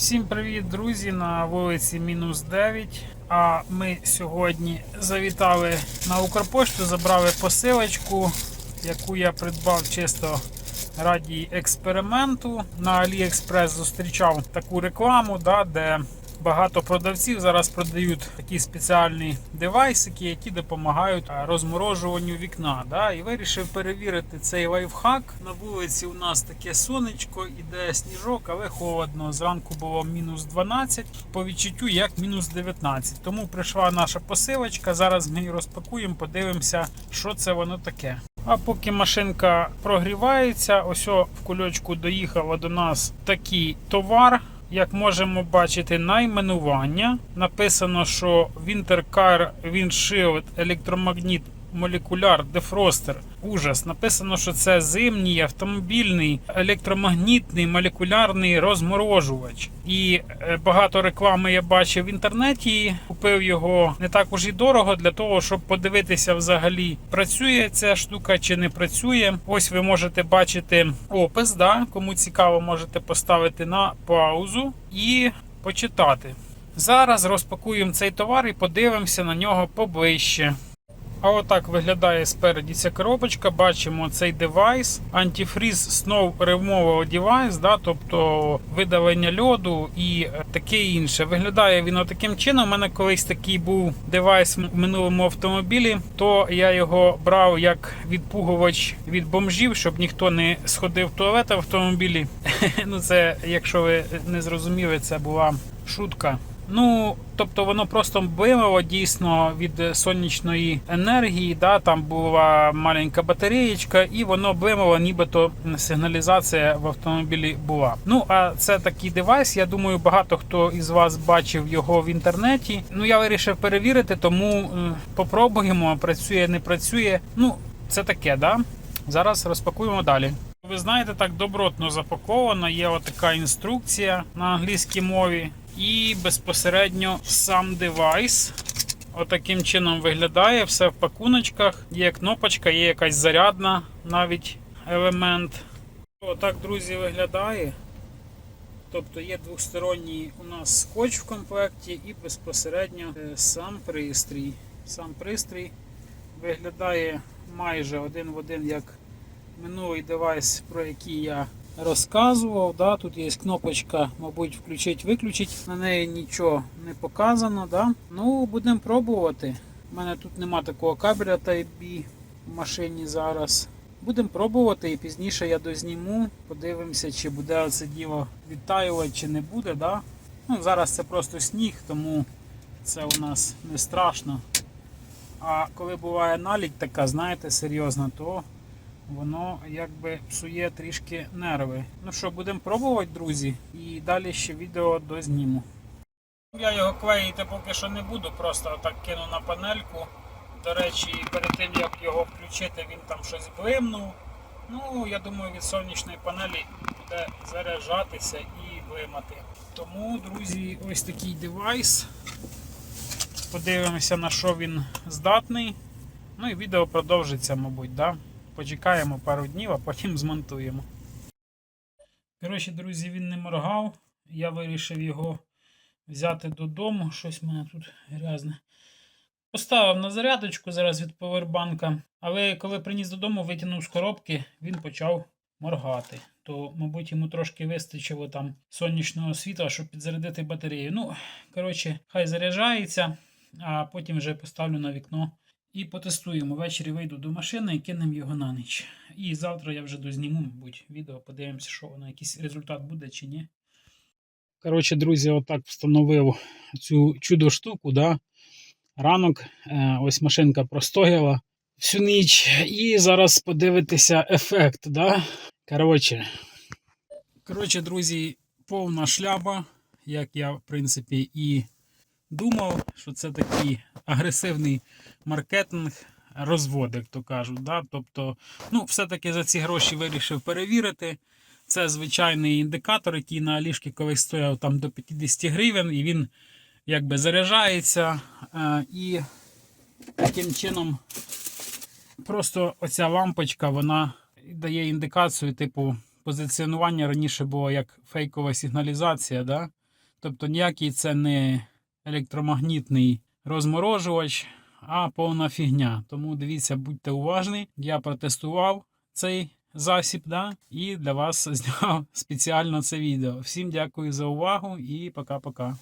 Всім привіт, друзі! На вулиці мінус 9. А ми сьогодні завітали на Укрпошту, забрали посилочку, яку я придбав чисто раді експерименту. На AliExpress зустрічав таку рекламу, да, де багато продавців зараз продають такі спеціальні девайсики, які допомагають розморожуванню вікна. Да, і вирішив перевірити цей лайфхак. На вулиці у нас таке сонечко, іде сніжок, але холодно. Зранку було мінус 12, по відчуттю як мінус 19. Тому прийшла наша посилочка. Зараз ми її розпакуємо, подивимося, що це воно таке. А поки машинка прогрівається, ось в кульочку доїхала до нас такий товар. Як можемо бачити, найменування. Написано, що Wintercar Windshield електромагніт молекуляр дефростер. Ужас. Написано, що це зимній автомобільний електромагнітний молекулярний розморожувач. І е, багато реклами я бачив в інтернеті. Купив його не так уж і дорого для того, щоб подивитися взагалі, працює ця штука чи не працює. Ось ви можете бачити опис. Да? Кому цікаво, можете поставити на паузу і почитати. Зараз розпакуємо цей товар і подивимося на нього поближче. А отак виглядає спереді ця коробочка. Бачимо цей девайс, антифріз Snow Removal Device, да, тобто видалення льоду і е, таке інше. Виглядає він таким чином. У мене колись такий був девайс в минулому автомобілі, то я його брав як відпугувач від бомжів, щоб ніхто не сходив в туалет автомобілі. Ну це, якщо ви не зрозуміли, це була шутка. Ну, тобто воно просто вимило дійсно від сонячної енергії. Да, Там була маленька батареєчка, і воно вимило, нібито сигналізація в автомобілі була. Ну, а це такий девайс. Я думаю, багато хто із вас бачив його в інтернеті. Ну, я вирішив перевірити, тому е, попробуємо, працює, не працює. Ну, це таке, да? Зараз розпакуємо далі. Ви знаєте, так добротно запаковано. Є отака інструкція на англійській мові. І безпосередньо сам девайс. Отаким чином виглядає все в пакуночках. Є кнопочка, є якась зарядна навіть елемент. Отак, друзі, виглядає. Тобто є двосторонній у нас скотч в комплекті і безпосередньо е, сам пристрій. Сам пристрій виглядає майже один в один як минулий девайс, про який я розказував. Да? Тут є кнопочка, мабуть, включить-виключить. На неї нічого не показано. Да? Ну, будемо пробувати. У мене тут нема такого кабеля Type-B в машині зараз. Будемо пробувати і пізніше я дозніму, подивимося, чи буде це діло відтаювати, чи не буде. Да? Ну, Зараз це просто сніг, тому це у нас не страшно. А коли буває налідь така, знаєте, серйозна, то воно якби псує трішки нерви. Ну що, будемо пробувати, друзі, і далі ще відео дозніму. Я його клеїти поки що не буду, просто так кину на панельку. До речі, перед тим як його включити, він там щось блимнув. Ну, я думаю, від сонячної панелі буде заряджатися і блимати. Тому, друзі, ось такий девайс. Подивимося, на що він здатний. Ну і відео продовжиться, мабуть, да? Почекаємо пару днів, а потім змонтуємо. Коротше, друзі, він не моргав. Я вирішив його взяти додому. Щось в мене тут грязне. Поставив на зарядочку зараз від повербанка. Але коли приніс додому, витягнув з коробки, він почав моргати. То, мабуть, йому трошки вистачило там сонячного світла, щоб підзарядити батарею. Ну, коротше, хай заряджається, а потім вже поставлю на вікно і потестуємо. Ввечері вийду до машини і кинемо його на ніч. І завтра я вже дозніму, мабуть, відео, подивимося, що воно якийсь результат буде чи ні. Коротше, друзі, отак встановив цю чудо штуку. Да? Ранок, е, ось машинка простояла всю ніч. І зараз подивитися ефект. Да? Коротше, Коротше, друзі, повна шляпа, як я, в принципі, і думав, що це такий агресивний маркетинг, розвод, як то кажуть. Да? Тобто, ну, все-таки за ці гроші вирішив перевірити. Це звичайний індикатор, який на Алішки стояв там до 50 гривень, і він якби заряджається. Е, і таким чином просто оця лампочка вона дає індикацію, типу, позиціонування раніше було як фейкова сигналізація. Да? Тобто ніякий це не електромагнітний розморожувач, а повна фігня. Тому дивіться, будьте уважні. Я протестував цей засіб, да? і для вас зняв спеціально це відео. Всім дякую за увагу і пока-пока.